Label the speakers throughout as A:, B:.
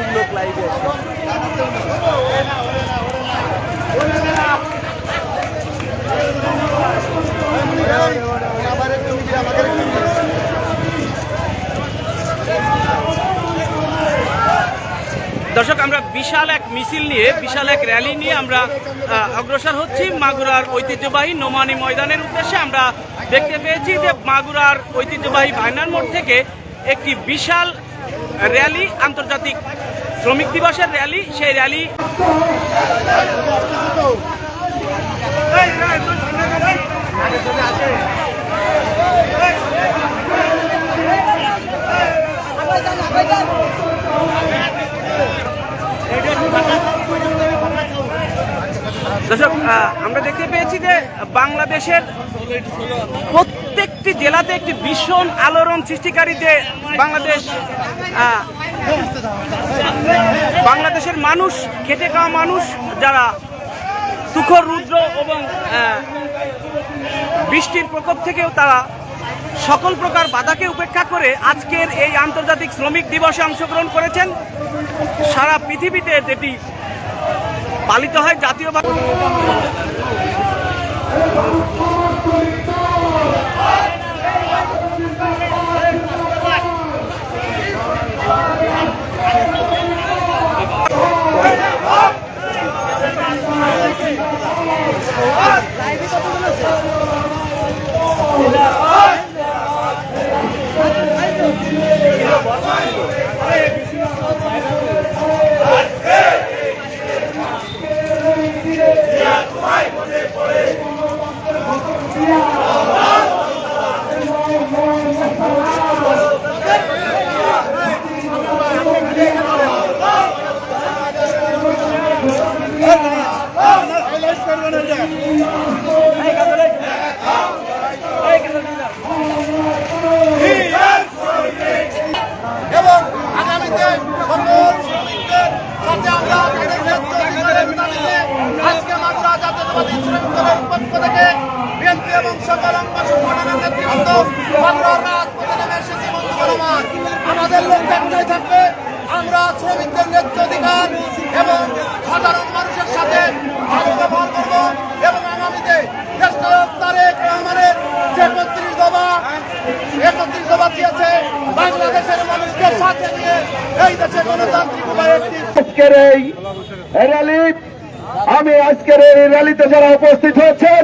A: প্রচুর লোক লাইভে দর্শক, আমরা বিশাল এক মিছিল নিয়ে, বিশাল এক র্যালি নিয়ে আমরা অগ্রসর হচ্ছি মাগুরার ঐতিহ্যবাহী নোমানি ময়দানের উদ্দেশ্যে। আমরা দেখতে পেয়েছি যে মাগুরার ঐতিহ্যবাহী ভাইনার মোড় থেকে একটি বিশাল র্যালি আন্তর্জাতিক শ্রমিক দিবসের র্যালি সেই র্যালি দর্শক আমরা দেখতে পেয়েছি যে বাংলাদেশের প্রত্যেকটি জেলাতে একটি ভীষণ আলোড়ন সৃষ্টিকারী যে বাংলাদেশ বাংলাদেশের মানুষ, খেটে খাওয়া মানুষ, যারা তুখর, রুদ্র এবং বৃষ্টির প্রকোপ থেকেও তারা সকল প্রকার বাধাকে উপেক্ষা করে আজকের এই আন্তর্জাতিক শ্রমিক দিবসে অংশগ্রহণ করেছেন। সারা পৃথিবীতে যেটি পালিত হয় জাতীয়ভাবে
B: সকল শ্রমিকদের আমরা আজকে পক্ষ থেকে বিএনপি এবং সকল সংগঠনের আমাদের লোক একটাই থাকবে, আমরা শ্রমিকদের ন্যায্য অধিকার
C: আজকের এই র্যালি আমি আজকের এই র্যালিতে যারা উপস্থিত হয়েছেন,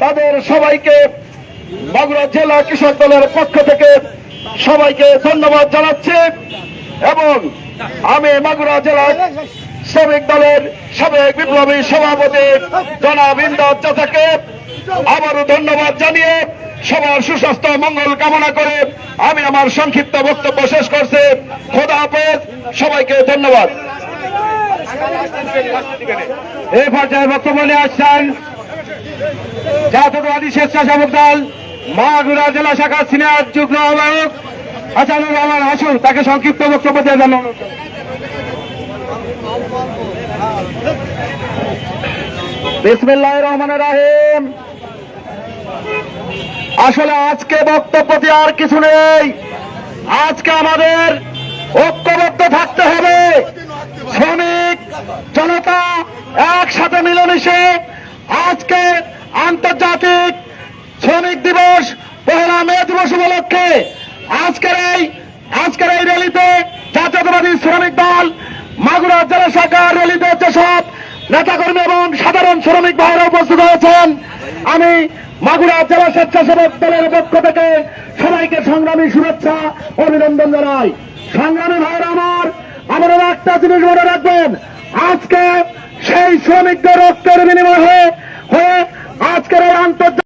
C: তাদের সবাইকে মাগুরা জেলা কৃষক দলের পক্ষ থেকে সবাইকে ধন্যবাদ জানাচ্ছি এবং আমি মাগুরা জেলা শ্রমিক দলের সাবেক বিপ্লবী সভাপতি জনাব ইন্দাজ চাচাকে আবারও ধন্যবাদ জানিয়ে সবার সুস্বাস্থ্য, মঙ্গল কামনা করে আমি আমার সংক্ষিপ্ত বক্তব্য শেষ করছি। খোদা হাফেজ, সবাইকে ধন্যবাদ। এই পর্যায়ে বক্তব্য নিয়ে আসছেন জাতীয়তাবাদী স্বেচ্ছাসেবক দল, মাগুরা জেলা শাখার সিনিয়র যুগ্ম আহ্বায়ক হাসানুর রহমান হাসুন তাকে সংক্ষিপ্ত বক্তব্য দিয়ে জানানো বিসমিল্লাহ রহমান রাহিম। আসলে আজকে বক্তব্য আর কিছু নেই। আজকে আমাদের ঐক্যবদ্ধ থাকতে হবে। শ্রমিক, জনতা একসাথে মিলেমিশে আজকে আন্তর্জাতিক শ্রমিক দিবস পহেলা মে দিবস উপলক্ষে আজকের এই আজকের এই র্যালিতে জাতীয়তাবাদী শ্রমিক দল, মাগুরা জেলা শাখার র্যালিতে যেসব নেতাকর্মী এবং সাধারণ শ্রমিক ভাইরা উপস্থিত হয়েছেন, আমি মাগুরা জেলা স্বেচ্ছাসেবক দলের পক্ষ থেকে সবাইকে সংগ্রামী শুভেচ্ছা অভিনন্দন জানাই। সংগ্রামী ভাইরা আমার, আমাদের একটা জিনিস মনে রাখবেন, আজকে সেই শ্রমিকদের রক্তের বিনিময় হয়ে হয়ে আজকের এই আন্তর্জাতিক